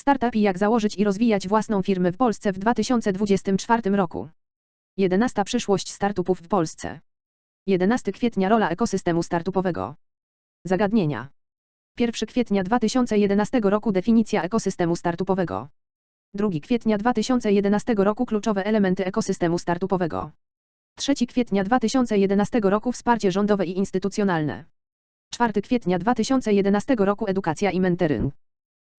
Startup i jak założyć i rozwijać własną firmę w Polsce w 2024 roku. 11. Przyszłość startupów w Polsce. 11 kwietnia rola ekosystemu startupowego. Zagadnienia. 1 kwietnia 2011 roku definicja ekosystemu startupowego. 2 kwietnia 2011 roku kluczowe elementy ekosystemu startupowego. 3 kwietnia 2011 roku wsparcie rządowe i instytucjonalne. 4 kwietnia 2011 roku edukacja i mentoring.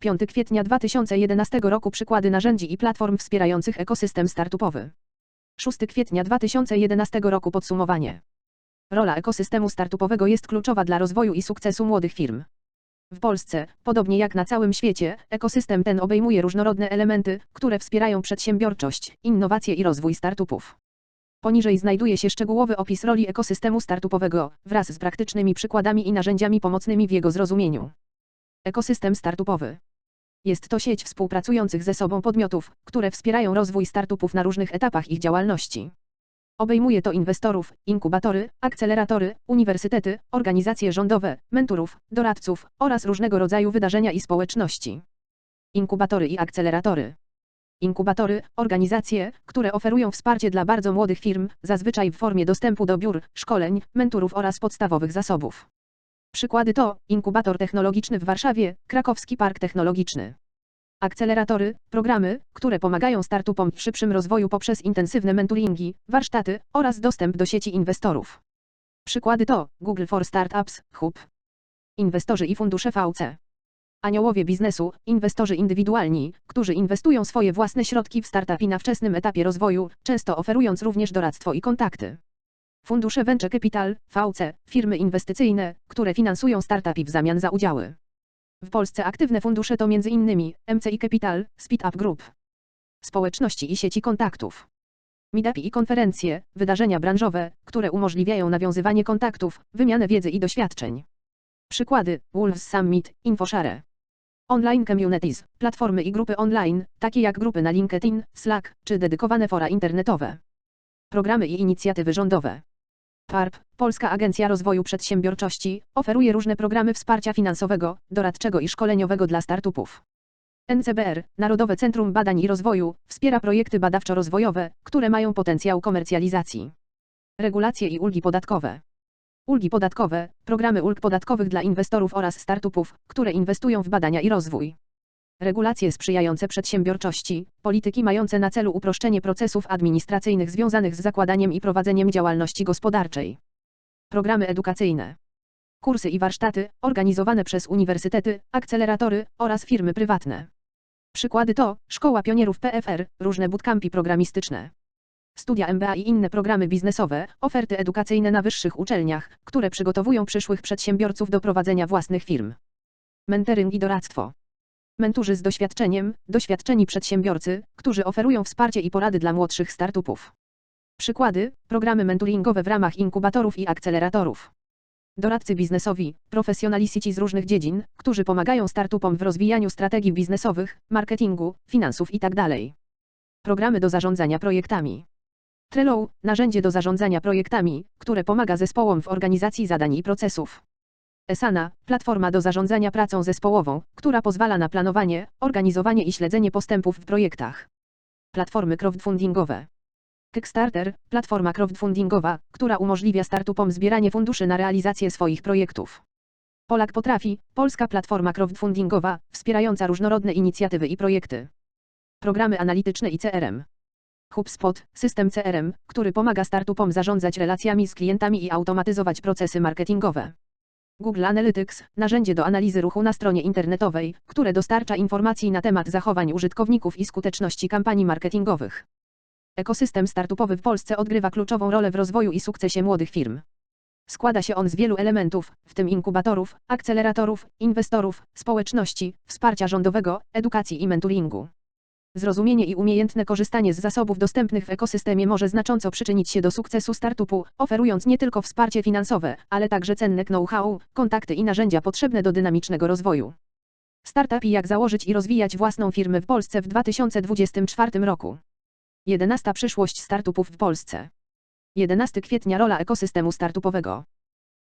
5 kwietnia 2011 roku przykłady narzędzi i platform wspierających ekosystem startupowy. 6 kwietnia 2011 roku podsumowanie. Rola ekosystemu startupowego jest kluczowa dla rozwoju i sukcesu młodych firm. W Polsce, podobnie jak na całym świecie, ekosystem ten obejmuje różnorodne elementy, które wspierają przedsiębiorczość, innowacje i rozwój startupów. Poniżej znajduje się szczegółowy opis roli ekosystemu startupowego, wraz z praktycznymi przykładami i narzędziami pomocnymi w jego zrozumieniu. Ekosystem startupowy. Jest to sieć współpracujących ze sobą podmiotów, które wspierają rozwój startupów na różnych etapach ich działalności. Obejmuje to inwestorów, inkubatory, akceleratory, uniwersytety, organizacje rządowe, mentorów, doradców oraz różnego rodzaju wydarzenia i społeczności. Inkubatory i akceleratory. Inkubatory, organizacje, które oferują wsparcie dla bardzo młodych firm, zazwyczaj w formie dostępu do biur, szkoleń, mentorów oraz podstawowych zasobów. Przykłady to inkubator technologiczny w Warszawie, Krakowski Park Technologiczny. Akceleratory, programy, które pomagają startupom w szybszym rozwoju poprzez intensywne mentoringi, warsztaty oraz dostęp do sieci inwestorów. Przykłady to Google for Startups, Hub. Inwestorzy i fundusze VC. Aniołowie biznesu, inwestorzy indywidualni, którzy inwestują swoje własne środki w startupy na wczesnym etapie rozwoju, często oferując również doradztwo i kontakty. Fundusze Venture Capital, VC, firmy inwestycyjne, które finansują startupy w zamian za udziały. W Polsce aktywne fundusze to m.in. MCI Capital, Speed Up Group. Społeczności i sieci kontaktów. Meetupy i konferencje, wydarzenia branżowe, które umożliwiają nawiązywanie kontaktów, wymianę wiedzy i doświadczeń. Przykłady: Wolves Summit, InfoShare. Online communities, platformy i grupy online, takie jak grupy na LinkedIn, Slack, czy dedykowane fora internetowe. Programy i inicjatywy rządowe. PARP, Polska Agencja Rozwoju Przedsiębiorczości, oferuje różne programy wsparcia finansowego, doradczego i szkoleniowego dla startupów. NCBR, Narodowe Centrum Badań i Rozwoju, wspiera projekty badawczo-rozwojowe, które mają potencjał komercjalizacji. Regulacje i ulgi podatkowe. Ulgi podatkowe, programy ulg podatkowych dla inwestorów oraz startupów, które inwestują w badania i rozwój. Regulacje sprzyjające przedsiębiorczości, polityki mające na celu uproszczenie procesów administracyjnych związanych z zakładaniem i prowadzeniem działalności gospodarczej. Programy edukacyjne. Kursy i warsztaty, organizowane przez uniwersytety, akceleratory oraz firmy prywatne. Przykłady to Szkoła Pionierów PFR, różne bootcampy programistyczne. Studia MBA i inne programy biznesowe, oferty edukacyjne na wyższych uczelniach, które przygotowują przyszłych przedsiębiorców do prowadzenia własnych firm. Mentoring i doradztwo. Menturzy z doświadczeniem, doświadczeni przedsiębiorcy, którzy oferują wsparcie i porady dla młodszych startupów. Przykłady: programy mentoringowe w ramach inkubatorów i akceleratorów. Doradcy biznesowi, profesjonaliści z różnych dziedzin, którzy pomagają startupom w rozwijaniu strategii biznesowych, marketingu, finansów itd. Programy do zarządzania projektami. Trello, narzędzie do zarządzania projektami, które pomaga zespołom w organizacji zadań i procesów. Esana, platforma do zarządzania pracą zespołową, która pozwala na planowanie, organizowanie i śledzenie postępów w projektach. Platformy crowdfundingowe. Kickstarter, platforma crowdfundingowa, która umożliwia startupom zbieranie funduszy na realizację swoich projektów. Polak potrafi, polska platforma crowdfundingowa, wspierająca różnorodne inicjatywy i projekty. Programy analityczne i CRM. HubSpot, system CRM, który pomaga startupom zarządzać relacjami z klientami i automatyzować procesy marketingowe. Google Analytics, narzędzie do analizy ruchu na stronie internetowej, które dostarcza informacji na temat zachowań użytkowników i skuteczności kampanii marketingowych. Ekosystem startupowy w Polsce odgrywa kluczową rolę w rozwoju i sukcesie młodych firm. Składa się on z wielu elementów, w tym inkubatorów, akceleratorów, inwestorów, społeczności, wsparcia rządowego, edukacji i mentoringu. Zrozumienie i umiejętne korzystanie z zasobów dostępnych w ekosystemie może znacząco przyczynić się do sukcesu startupu, oferując nie tylko wsparcie finansowe, ale także cenne know-how, kontakty i narzędzia potrzebne do dynamicznego rozwoju. Startup i jak założyć i rozwijać własną firmę w Polsce w 2024 roku. 11. Przyszłość startupów w Polsce. 11 kwietnia rola ekosystemu startupowego.